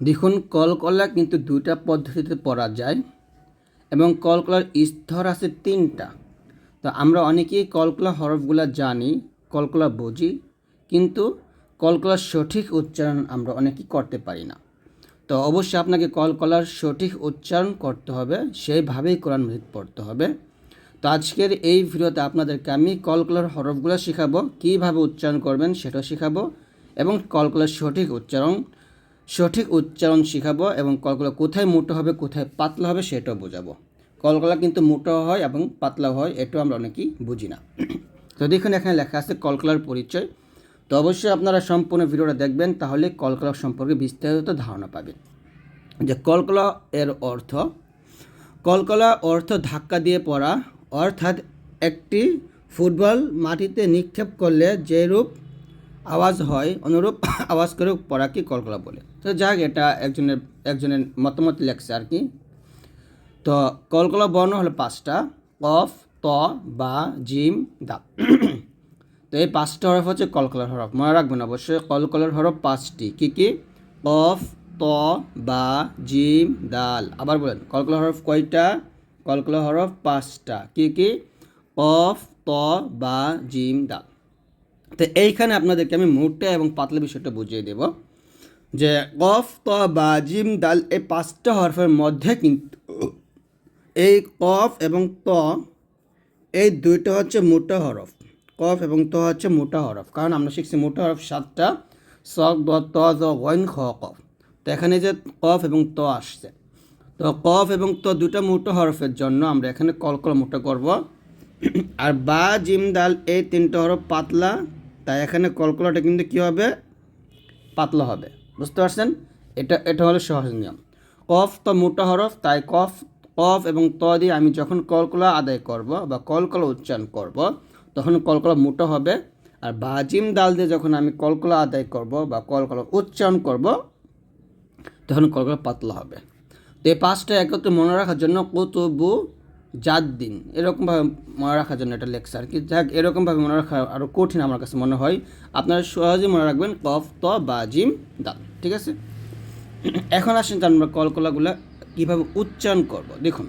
দেখুন কলকলা কিন্তু দুইটা পদ্ধতিতে পড়া যায় এবং কলকলার স্তর আছে তিনটা। তো আমরা অনেকেই কলকলা হরফগুলো জানি কলকলা বুঝি, কিন্তু কলকলার সঠিক উচ্চারণ আমরা অনেকেই করতে পারি না। তো অবশ্যই আপনাকে কলকলার সঠিক উচ্চারণ করতে হবে, সেইভাবেই কোরআন মজিদ পড়তে হবে। তো আজকের এই ভিডিওতে আপনাদেরকে আমি কলকলার হরফগুলো শেখাবো, কীভাবে উচ্চারণ করবেন সেটাও শেখাবো এবং কলকলার সঠিক উচ্চারণ সঠিক উচ্চারণ শেখাবো এবং কলকলা কোথায় মোটো হবে, কোথায় পাতলা হবে সেটাও বোঝাবো। কলকলা কিন্তু মোটো হয় এবং পাতলা হয়, এটাও আমরা অনেকেই বুঝি না। তো দেখুন, এখানে লেখা আছে কলকলার পরিচয়। তো অবশ্যই আপনারা সম্পূর্ণ ভিডিওটা দেখবেন, তাহলে কলকলা সম্পর্কে বিস্তারিত ধারণা পাবেন। যে কলকলা এর অর্থ, কলকলা অর্থ ধাক্কা দিয়ে পড়া, অর্থাৎ একটি ফুটবল মাটিতে নিক্ষেপ করলে যেরূপ আওয়াজ হয়, অনুরূপ আওয়াজ করে পড়াকে কলকলা বলে। তো যাক, এটা একজনের একজনের মতামত লেখছে আর কি। তো কলকলা বর্ণ হলো পাঁচটা, কফ, ত, বা, জিম, দা। তো এই পাঁচটা হরফ হচ্ছে কলকলার হরফ। মনে রাখবেন অবশ্যই কলকলার হরফ পাঁচটি। কী কী? কফ, ত, বা, জিম, দাল। আবার বলেন, কলকলার হরফ কয়টা? কলকলার হরফ পাঁচটা। কী কী? কফ, ত, বা, জিম, দাল। তো এইখানে আপনাদেরকে আমি মোটা এবং পাতলা বিষয়টা বুঝিয়ে দেব যে কফ, ত, বা, জিম দাল এই পাঁচটা হরফের মধ্যে কিন্তু এই কফ এবং ত, এই দুইটা হচ্ছে মোটা হরফ। কফ এবং ত হচ্ছে মোটা হরফ। কারণ আমরা শিখছি মোটা হরফ সাতটা সক দ ত, জ ওয়াইন খ কফ তো এখানে যে কফ এবং ত আসছে। তো কফ এবং ত দুটা মোটা হরফের জন্য আমরা এখানে কলকল মোটা করব। আর বা, জিম দাল এই তিনটা হরফ পাতলা তাই এখানে কলকলাটা কিন্তু কী হবে? পাতলা হবে। বুঝতে পারছেন? এটা এটা হলো সহজ নিয়ম। কফ তো মোটা হরফ, তাই কফ কফ এবং ত দিয়ে আমি যখন কলকলা আদায় করব বা কলকলা উচ্চারণ করব, তখন কলকলা মোটা হবে আর বাজিম দাল দিয়ে যখন আমি কলকলা আদায় করব বা কলকলা উচ্চারণ করব, তখন কলকলা পাতলা হবে। তো এই পাঁচটা একত্রে মনে রাখার জন্য কুতুবু জাত দিন। এরকমভাবে মনে রাখার জন্য এটা আর কি যাক, এরকমভাবে মনে রাখা আরও কঠিন আমার কাছে মনে হয়। আপনারা সহজেই মনে রাখবেন, কফ, ত, বা জিম দাল ঠিক আছে? এখন আসেন তার আমরা কলকলাগুলো কীভাবে উচ্চারণ করব। দেখুন,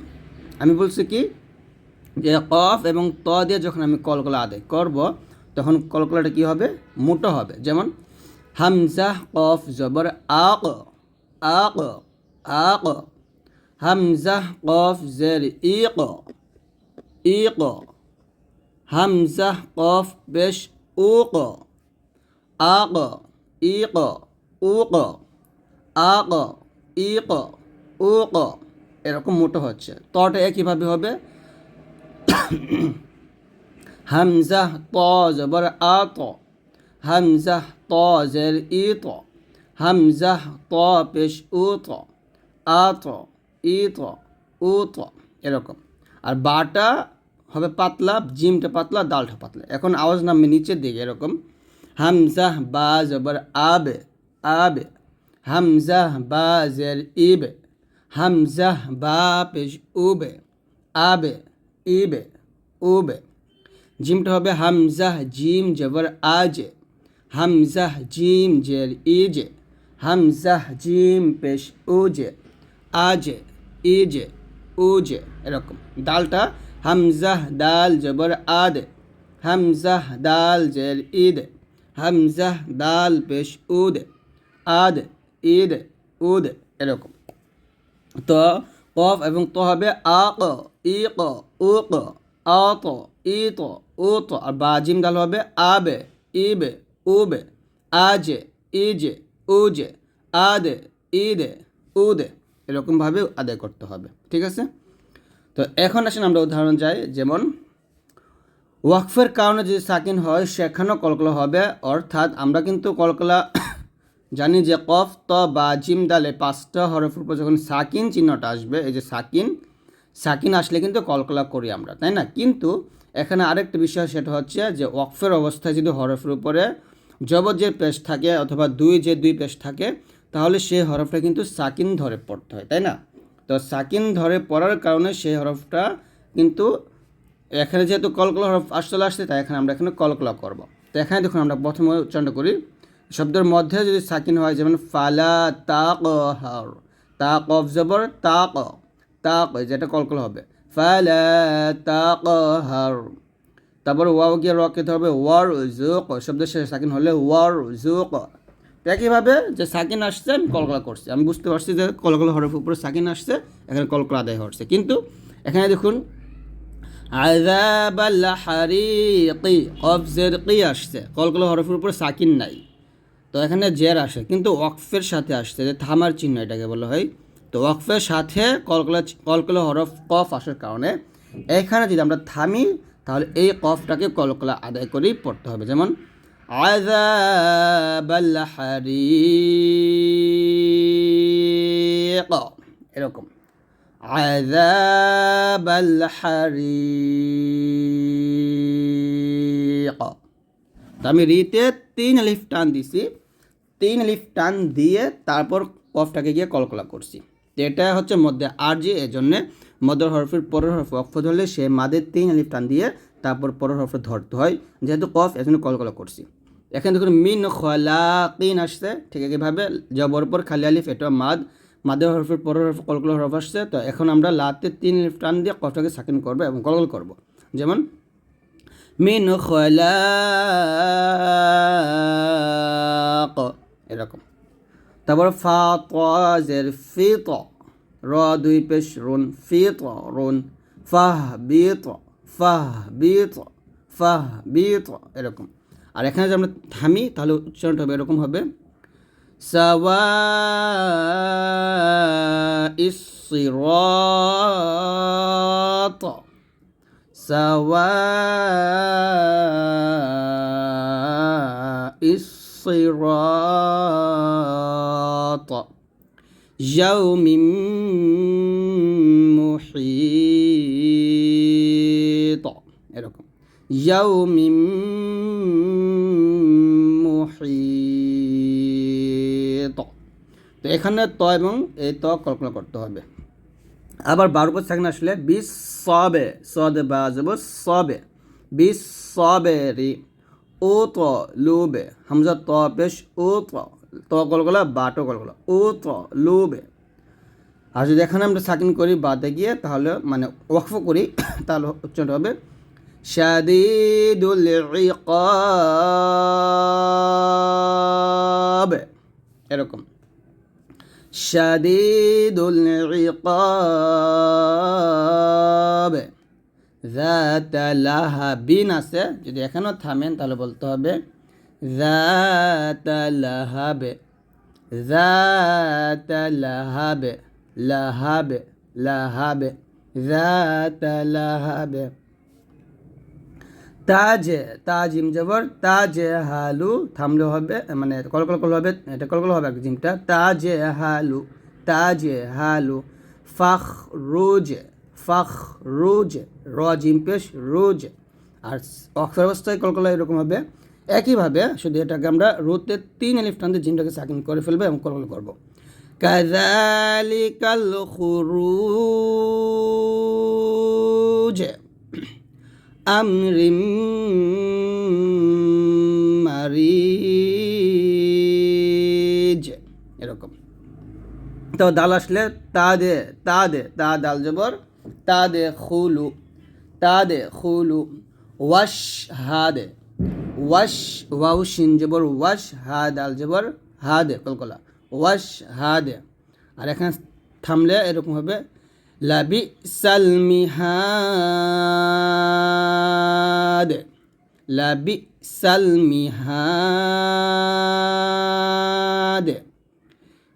আমি বলছি কি, যে কফ এবং ত দিয়ে যখন আমি কলকলা আদায় করব, তখন কলকলাটা কী হবে? মোটো হবে। যেমন, হামজা কফ জবর আক আক আক হামজা কফ জের ইক ইক হামজা কফ বেশ উক আক ইক উক আক ইক উক এরকম মোটো হচ্ছে। তটা একইভাবে হবে। হামজা, ত, জবর আত হামজা, ত জের ইত হামজা, ত, পেশ উত আত ইত উত এরকম। আর বাটা হবে পাতলা, জিমটা পাতলা, ডালটা পাতলা। এখন আওয়াজ নামবে নিচের দিকে, এরকম। হামজা বা জবর আবে আবে। হামজা বা জের ইবে। হামজা বা পেশ উবে, আবে, ইবে, উবে। জিমটা হবে হামজা জিম জবর আজে। হামজা জিম জের ইজে। হামজা জিম পেশ উজে। আজে। ইজে উজে এরকম। ডালটা হামজা ডাল জবর আদে হামজা ডাল জের ইদে হামজা ডাল পেশ উদে, আদে ইদে উদে, এরকম। তো কফ এবং তো হবে আক, ইক, উক, আত, ইত, উত। আর বাজিম ডাল হবে আবে, ইবে, উবে, আজে, ইজে, উজে, আদে ইদে উদে। এরকমভাবে আদায় করতে হবে, ঠিক আছে? তো এখন আসেন আমরা উদাহরণ যাই, যেমন, ওয়াকফের কারণে যদি সাকিন হয়, সেখানেও কলকলা হবে, অর্থাৎ আমরা কিন্তু কলকলা জানি যে কফ, ত, বা, জিম, দালে পাঁচটা হরফের উপর যখন সাকিন চিহ্নটা আসবে, এই যে সাকিন সাকিন আসলে কিন্তু কলকলা করি আমরা, তাই না? কিন্তু এখানে আরেকটা বিষয় সেটা হচ্ছে যে ওয়াকফের অবস্থায় যদি হরফের উপরে জবর যে পেশ থাকে, অথবা দুই যে দুই পেশ থাকে তাহলে সেই হরফটা কিন্তু সাকিন ধরে পড়তে হয়, তাই না? তো সাকিন ধরে পড়ার কারণে সেই হরফটা কিন্তু এখানে যেহেতু কলকলা হরফ আসলে আসছে তাই এখানে আমরা এখানে কলকলা করব। তো এখানে দেখুন আমরা প্রথমে উচ্চারণ করি। শব্দের মধ্যে যদি সাকিন হয়, যেমন ফালা তাক হার, তাক অফ জবর, তাক তাক যেটা কলকল হবে। ফালা তাক হার, তারপর ওয়াও গিয়ে র খেতে হবে ওয়ার জুক শব্দের শেষে সাকিন হলে ওয়ার জুক একইভাবে যে সাকিন আসছে, আমি কলকলা করছি। আমি বুঝতে পারছি যে কলকলা হরফ উপরে সাকিন আসছে, এখানে কলকলা আদায় হচ্ছে। কিন্তু এখানে দেখুন আসছে? কলকলা হরফের উপরে সাকিন নাই। তো এখানে জের আসে, কিন্তু ওয়াকফের সাথে আসছে, যে থামার চিহ্ন এটাকে বলা হয়। তো ওয়াকফের সাথে কলকলা কলকলা হরফ কফ আসার কারণে এখানে যদি আমরা থামি, তাহলে এই কফটাকে কলকলা আদায় করেই পড়তে হবে। যেমন আজাবাল হারিক এরকম। আজাবাল হারিক তো আমি রিতে তিন লিফ টান দিছি। তিন লিফ টান দিয়ে তারপর কফটাকে গিয়ে কলকলা করছি। এটা হচ্ছে মধ্যে আর যে এই জন্যে মধ্যের হরফের পরের হরফ অক্ষ ধরলে সে মাদের তিন লিফ টান দিয়ে তারপর পরের হরফে ধরতে হয়। যেহেতু কফ, এজন্য কলকলা করছি। এখানে দেখুন, মিন খলাকিন আসছে। ঠিক একইভাবে জবর পর খালি আলিফ, এটা মাদ। মাদের হরফের পরের হরফ কলকলা হরফ আসছে। তো এখন আমরা লাতে তিন টান দিয়ে কফটাকে সাকিন করব এবং কলকল করব। যেমন, মিন খলাক এরকম। তারপর ফা ফিত র, দুই পেশ, রুন ফিত রুন। ফাহ বিত ফাহ বিত ফাহ বিত এরকম। আর এখানে যদি আমরা থামি তাহলে উচ্চারণটা হবে এরকম হবে সাওয়া ইসিরাত سواء الصراط يوم محيط এরকম يوم محيط এখানে ত এবং এই ত কল্পনা করতে হবে। আবার বারো পর সেকেন্ড আসলে বিশ সবে, সদে বা যাব সবে। বিশ সবে রি, ও ত লুবে। হামজা ত পেশ, ও ত ত গলগলা বাটো গলগলা ও ত লুবে। আর যদি এখানে আমরা সাকিন করি বাদে গিয়ে, তাহলে মানে ওয়াকফ করি, তাহলে উচ্চারণ হবে, শাদিদুল ইকাব এরকম। شديد العقاب ذات لهب আছে যদি এখানেও থামেন তাহলে বলতে হবে ذات لهب ذات لهب لهب لهب ذات لهب তাজে তাজিম জবর, তাজে হালু, থামলে হবে মানে কলকল কল হবে, এটা কলকল হবে জিমটা, তাজে হালু তাজে হালু ফাখ রোজ ফাখ রোজ র জিম পেশ, রোজ, আর অক্ষর অবস্থায় কলকল এরকম হবে। একইভাবে শুধু এটাকে আমরা রোতে তিন এলিফ টান দিয়ে জিমটাকে সাকিন করে ফেলবে এবং কলকল করব। কাজালিকাল খুরুজ। আমরিম মারিজ। এরকম। তো দাল আসলে তা দে তা দে, তা দাল জবর, তা দে খুলু, তা দে খুলু, ওয়াশ হা দে, ওয়াশ ওয়াউ শিন জবর, ওয়াশ হা দাল জবর, হা দে, কলকলা, ওয়াশ হা দে। আর এখানে থামলে এরকম হবে লাবি সালমিহাদ লাবি সালমিহাদ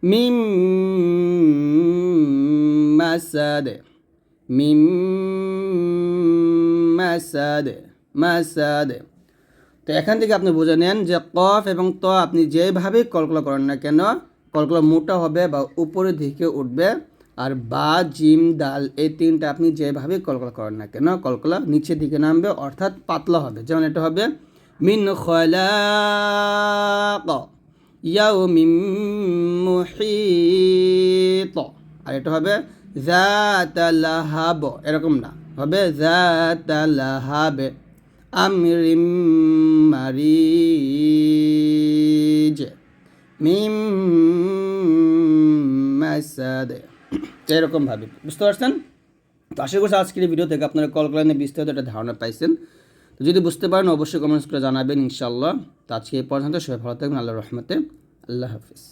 মিম মাসাদ মিম মাসাদ মাসাদ তো এখান থেকে আপনি বুঝে নেন যে কফ এবং ত আপনি যেভাবে কলকলা করেন না কেন, কলকলা মোটা হবে বা উপরের দিকে উঠবে। আর বা, জিম দাল এই তিনটা আপনি যেভাবে কলকলা করেন না কেন, কলকলা নিচের দিকে নামবে, অর্থাৎ পাতলা হবে। যেমন এটা হবে, মিন ইয়াও মিম আর এটা হবে জাত লাহাব। এরকম না, হবে জাত লাহাবে আমরিম মারিজ মিম মাসাদ। এরকমভাবে বুঝতে পারছেন? তো আশা করছি আজকের ভিডিও থেকে আপনারা কল কলার বিস্তারিত একটা ধারণা পাইছেন। তো যদি বুঝতে পারেন, অবশ্যই কমেন্টস করে জানাবেন ইনশাল্লাহ তো আজকে এই পর্যন্ত সবাই ভালো থাকবেন আল্লাহ রহমতে। আল্লাহ হাফিজ।